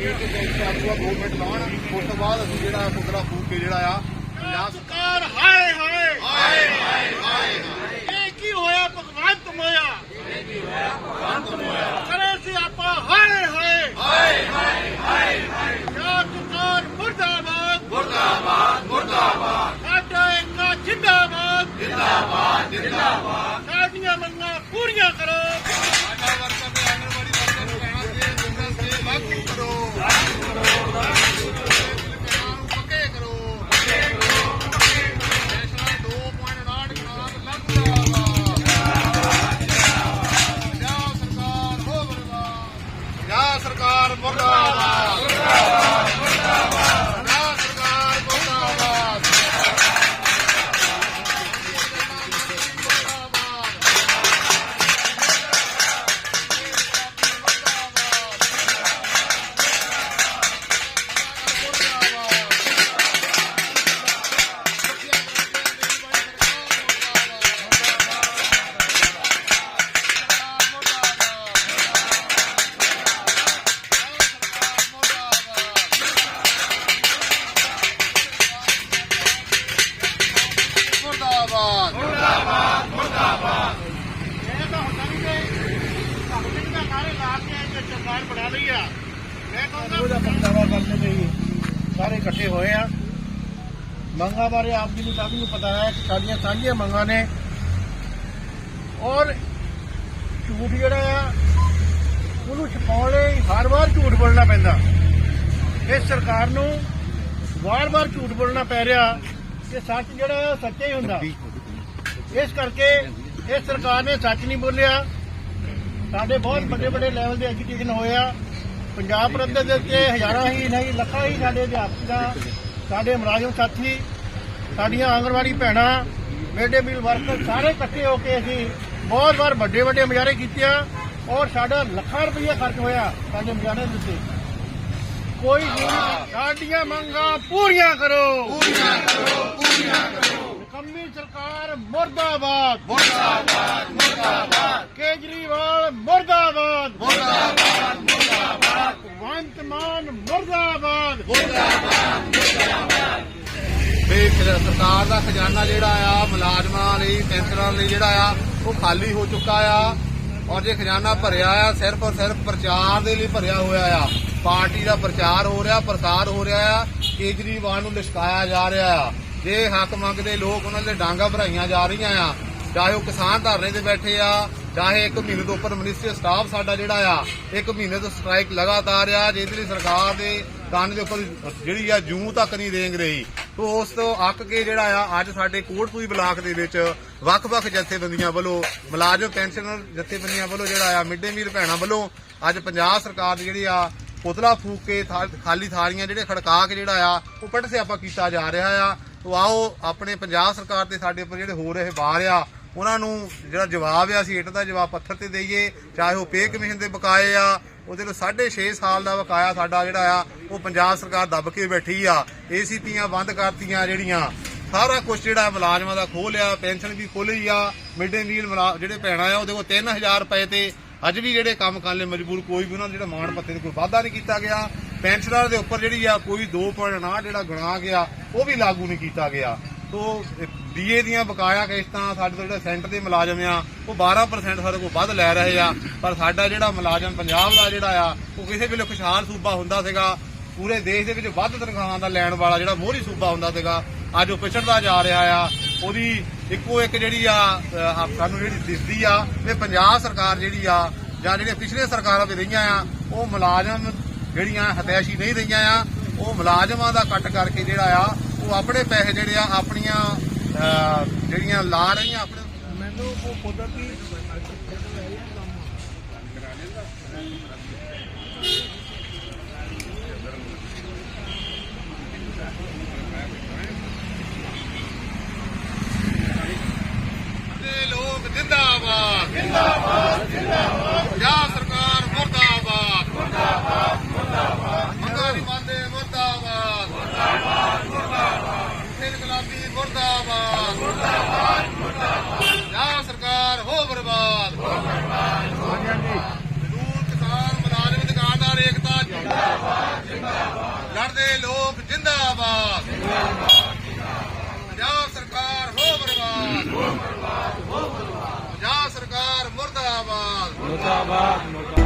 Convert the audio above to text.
State ਦੇ ਆਗੂਆ government ਲਾਉਣ। ਉਸ ਤੋਂ ਬਾਅਦ ਅਸੀਂ ਜਿਹੜਾ ਮੁਦਰਾ ਫੂਕ ਕੇ ਜਿਹੜਾ ਆ ਪੰਜਾਬ ਸਰਕਾਰ ਹਾਏ ਹਾਏ। ਹਾਏ ਹਾਏ ਹਾਏ ਇਹ ਕੀ ਹੋਇਆ ਭਗਵੰਤ ਮੋਇਆ ਇਹ ਕੀ ਹੋਇਆ? ਭਗਵੰਤ ਮੋਇਆ। ਕਰੇ ਸੀ ਆਪਾਂ ਹਾਏ ਹਾਏ। ਹਾਏ ਹਾਏ ਹਾਏ ਪੰਜਾਬ ਸਰਕਾਰ ਮੁਰਦਾਬਾਦ। ਮੁਰਦਾਬਾਦ ਮੁਰਦਾਬਾਦ। ਸਾਡਾ ਇੱਕ ਜਿੰਦਾਬਾਦ। ਜਿੰਦਾਬਾਦ ਜਿੰਦਾਬਾਦ। ਸਾਡੀਆਂ ਮੰਗਾਂ ਪੂਰੀਆਂ ਕਰੋ। ਸਰਕਾਰ ਹੋ ਸਾਰੇ ਜੇ ਸਰਕਾਰ ਬਣਾ ਲਈ ਆ। ਮੈਂ ਉਹਦਾ ਕਹੂੰਗਾ ਪਰਚਾਵਾ ਕਰਨ ਲਈ ਸਾਰੇ ਇਕੱਠੇ ਹੋਏ ਆ। ਮੰਗਾਂ ਬਾਰੇ ਆਪ ਜੀ ਨੂੰ ਸਭ ਨੂੰ ਪਤਾ ਹੈ ਕਿ ਸਾਡੀਆਂ ਸਾਂਝੀਆਂ ਮੰਗਾਂ ਨੇ। ਔਰ ਝੂਠ ਜਿਹੜਾ ਆ ਉਹਨੂੰ ਛਪਾਉਣ ਲਈ ਹਰ ਵਾਰ ਝੂਠ ਬੋਲਣਾ ਪੈਂਦਾ। ਇਸ ਸਰਕਾਰ ਨੂੰ ਵਾਰ-ਵਾਰ ਝੂਠ ਬੋਲਣਾ ਪੈ ਰਿਹਾ ਕਿ ਸੱਚ ਜਿਹੜਾ ਸੱਚਾ ਹੀ ਹੁੰਦਾ। ਇਸ ਕਰਕੇ ਇਸ ਸਰਕਾਰ ਨੇ ਸੱਚ ਨਹੀਂ ਬੋਲਿਆ। ਸਾਡੇ ਬਹੁਤ ਵੱਡੇ ਵੱਡੇ ਲੈਵਲ ਦੇ ਐਜੂਕੇਸ਼ਨ ਹੋਏ ਆ। ਪੰਜਾਬ ਪ੍ਰਦੇਸ਼ ਦੇ ਉੱਤੇ ਹਜ਼ਾਰਾਂ ਹੀ ਨਹੀਂ ਲੱਖਾਂ ਹੀ ਸਾਡੇ ਅਧਿਆਪਕਾਂ ਸਾਡੇ ਮੁਲਾਜ਼ਮ ਸਾਥੀ ਸਾਡੀਆਂ ਆਂਗਣਵਾੜੀ ਭੈਣਾਂ ਮਿਡ ਮੀਲ ਵਰਕਰ ਸਾਰੇ ਇਕੱਠੇ ਹੋ ਕੇ ਅਸੀਂ ਬਹੁਤ ਵਾਰ ਵੱਡੇ ਵੱਡੇ ਮੁਜ਼ਾਹਰੇ ਕੀਤੇ ਆ ਔਰ ਸਾਡਾ ਲੱਖਾਂ ਰੁਪਏ ਖਰਚ ਹੋਇਆ ਸਾਡੇ ਮੁਜ਼ਾਹਰੇ ਦੇ ਉੱਤੇ। ਕੋਈ। ਸਾਡੀਆਂ ਮੰਗਾਂ ਪੂਰੀਆਂ ਕਰੋ। ਪੂਰੀਆਂ ਕਰੋ ਪੂਰੀਆਂ ਕਰੋ। ਨਿਕੰਮੀ ਸਰਕਾਰ ਮੁਰਦਾਬਾਦ। ਮੁਰਦਾਬਾਦ ਕੇਜਰੀਵਾਲ ਮੁਰਦਾਬਾਦ ਮੁਰਦਾਬਾਦ ਮੁਰਦਾਬਾਦ ਭਗਵੰਤ ਮਾਨ ਮੁਰਦਾਬਾਦ। ਵੀ ਸਰਕਾਰ ਦਾ ਖਜ਼ਾਨਾ ਜਿਹੜਾ ਆ, ਮੁਲਾਜ਼ਮਾਂ ਲਈ ਪੈਨਸ਼ਨਰਾਂ ਲਈ ਜਿਹੜਾ ਆ, ਉਹ ਖਾਲੀ ਹੋ ਚੁੱਕਾ ਆ। ਔਰ ਜੇ ਖਜ਼ਾਨਾ ਭਰਿਆ ਆ, ਸਿਰਫ ਔਰ ਸਿਰਫ ਪ੍ਰਚਾਰ ਦੇ ਲਈ ਭਰਿਆ ਹੋਇਆ ਆ। ਪਾਰਟੀ ਦਾ ਪ੍ਰਚਾਰ ਹੋ ਰਿਹਾ, ਪ੍ਰਸਾਰ ਹੋ ਰਿਹਾ ਆ। ਕੇਜਰੀਵਾਲ ਨੂੰ ਲਿਸ਼ਕਾਇਆ ਜਾ ਰਿਹਾ ਆ। ਜੇ ਹੱਕ ਮੰਗਦੇ ਲੋਕ, ਉਹਨਾਂ ਦੇ ਡਾਂਗਾ ਭਰਾਈਆਂ ਜਾ ਰਹੀਆਂ ਆ। ਚਾਹੇ ਉਹ ਕਿਸਾਨ ਧਰਨੇ ਤੇ ਬੈਠੇ ਆ ਚਾਹੇ ਇੱਕ ਮਹੀਨੇ ਤੋਂ ਉੱਪਰ ਮਿਨਿਸਟਰੀ ਸਟਾਫ ਸਾਡਾ ਜਿਹੜਾ ਆ, ਇੱਕ ਮਹੀਨੇ ਤੋਂ ਸਟ੍ਰਾਈਕ ਲਗਾਤਾਰ ਆ ਜਿਹਦੇ ਲਈ ਸਰਕਾਰ ਦੇ ਕੰਨ ਦੇ ਉੱਪਰ ਜਿਹੜੀ ਆ ਜੂੰ ਤੱਕ ਨਹੀਂ ਰੇਂਗ ਰਹੀ, ਤੋ ਉਸ ਤੋਂ ਅੱਕ ਕੇ ਜਿਹੜਾ ਆ, ਅੱਜ ਸਾਡੇ ਕੋਟਪੂਰੀ ਬਲਾਕ ਦੇ ਵਿੱਚ ਵੱਖ-ਵੱਖ ਜਥੇਬੰਦੀਆਂ ਵੱਲੋਂ, ਮੁਲਾਜ਼ਮ ਪੈਨਸ਼ਨਰ ਜਥੇਬੰਦੀਆਂ ਵੱਲੋਂ ਜਿਹੜਾ ਆ ਮਿਡ ਡੇ ਮੀਲ ਭੈਣਾਂ ਵੱਲੋਂ ਅੱਜ ਪੰਜਾਬ ਸਰਕਾਰ ਦੀ ਜਿਹੜੀ ਆ, ਪੁਤਲਾ ਫੂਕ ਕੇ ਥਾ- ਖਾਲੀ ਥਾਲੀਆਂ ਜਿਹੜੇ ਖੜਕਾ ਕੇ ਜਿਹੜਾ ਆ, ਉਹ ਪੱਟ ਸਿਆਪਾ ਕੀਤਾ ਜਾ ਰਿਹਾ ਆ। ਤੋ ਆਓ, ਆਪਣੇ ਪੰਜਾਬ ਸਰਕਾਰ ਤੇ ਸਾਡੇ ਉੱਪਰ ਜਿਹੜੇ ਹੋ ਰਹੇ ਵਾਰ ਆ ਉਹਨਾਂ ਨੂੰ ਜਿਹੜਾ ਜਵਾਬ ਆ, ਅਸੀਂ ਇੱਟ ਦਾ ਜਵਾਬ ਪੱਥਰ ਤੇ ਦਈਏ, ਚਾਹੇ ਉਹ ਪੇ ਕਮਿਸ਼ਨ ਦੇ ਬਕਾਏ ਆ, ਉਹਦੇ ਲਈ 6.5 ਸਾਲ ਦਾ ਬਕਾਇਆ ਸਾਡਾ ਜਿਹੜਾ ਆ, ਉਹ ਪੰਜਾਬ ਸਰਕਾਰ ਦੱਬ ਕੇ ਬੈਠੀ ਆ। ਏਸੀਪੀਆਂ ਬੰਦ ਕਰਤੀਆਂ ਜਿਹੜੀਆਂ, ਸਾਰਾ ਕੁਝ ਜਿਹੜਾ ਮੁਲਾਜ਼ਮਾਂ ਦਾ ਖੋਹ ਪੈਨਸ਼ਨ ਵੀ ਖੋਲੀ ਆ ਮਿਡ ਡੇ ਮੀਲ ਮੁਲਾ- ਜਿਹੜੇ ਪੈਣਾ ਆ, ਉਹਦੇ ਕੋਲ 3000 ਰੁਪਏ ਤੇ ਅੱਜ ਵੀ ਜਿਹੜੇ ਕੰਮ ਕਰਨ ਲਈ ਮਜਬੂਰ, ਕੋਈ ਵੀ ਉਹਨਾਂ ਦਾ ਜਿਹੜਾ ਮਾਣ ਪੱਤੇ ਤੇ ਕੋਈ ਵਾਅਦਾ ਨਹੀਂ ਕੀਤਾ ਗਿਆ। ਪੈਨਸ਼ਨਰ ਦੇ ਉੱਪਰ ਜਿਹੜੀ ਆ, ਕੋਈ 2.9 ਜਿਹੜਾ ਗੁਣਾ ਗਿਆ, ਉਹ ਵੀ ਲਾਗੂ ਨਹੀਂ ਕੀਤਾ ਗਿਆ। ਤੋ ਡੀਏ ਦੀਆਂ ਬਕਾਇਆ ਕਿਸ਼ਤਾਂ ਸਾਡੇ ਤੋਂ ਜਿਹੜੇ ਸੈਂਟਰ ਦੇ ਮੁਲਾਜ਼ਮ ਆ, ਉਹ 12% ਸਾਡੇ ਕੋਲ ਵੱਧ ਲੈ ਰਹੇ ਆ। ਪਰ ਸਾਡਾ ਜਿਹੜਾ ਮੁਲਾਜ਼ਮ ਪੰਜਾਬ ਦਾ ਜਿਹੜਾ ਆ, ਉਹ ਕਿਸੇ ਵੇਲੇ ਖੁਸ਼ਹਾਲ ਸੂਬਾ ਹੁੰਦਾ ਸੀਗਾ। ਪੂਰੇ ਦੇਸ਼ ਦੇ ਵਿੱਚ ਵੱਧ ਤਨਖਾਹਾਂ ਦਾ ਲੈਣ ਵਾਲਾ ਜਿਹੜਾ ਮੋਹਰੀ ਸੂਬਾ ਹੁੰਦਾ ਸੀਗਾ, ਅੱਜ ਉਹ ਪਿਛੜਦਾ ਜਾ ਰਿਹਾ ਆ। ਉਹਦੀ ਇੱਕੋ ਇੱਕ ਜਿਹੜੀ ਆ ਸਾਨੂੰ ਜਿਹੜੀ ਦਿਸਦੀ ਆ ਵੀ ਪੰਜਾਬ ਸਰਕਾਰ ਜਿਹੜੀ ਆ, ਜਾਂ ਜਿਹੜੀਆਂ ਪਿਛਲੇ ਸਰਕਾਰਾਂ ਵੀ ਰਹੀਆਂ ਆ, ਉਹ ਮੁਲਾਜ਼ਮ ਜਿਹੜੀਆਂ ਹਤੈਸ਼ੀ ਨਹੀਂ ਰਹੀਆਂ ਆ, ਉਹ ਮੁਲਾਜ਼ਮਾਂ ਦਾ ਕੱਟ ਕਰਕੇ ਜਿਹੜਾ ਆ ਉਹ ਆਪਣੇ ਪੈਸੇ ਜਿਹੜੇ ਆ ਆਪਣੀਆਂ ਜਿਹੜੀਆਂ ਲਾ ਰਹੀਆਂ ਆਪਣੇ ਮੈਨੂੰ ਉਹ ਕੁਦਰਤੀ ਪੰਜਾਬ ਦੇ ਲੋਕ ਜਿੰਦਾਬਾਦ। ਪੰਜਾਬ ਸਰਕਾਰ ਹੋ ਬਰਬਾਦ। ਪੰਜਾਬ ਸਰਕਾਰ ਮੁਰਦਾਬਾਦ ਮੁਰਦਾਬਾਦ।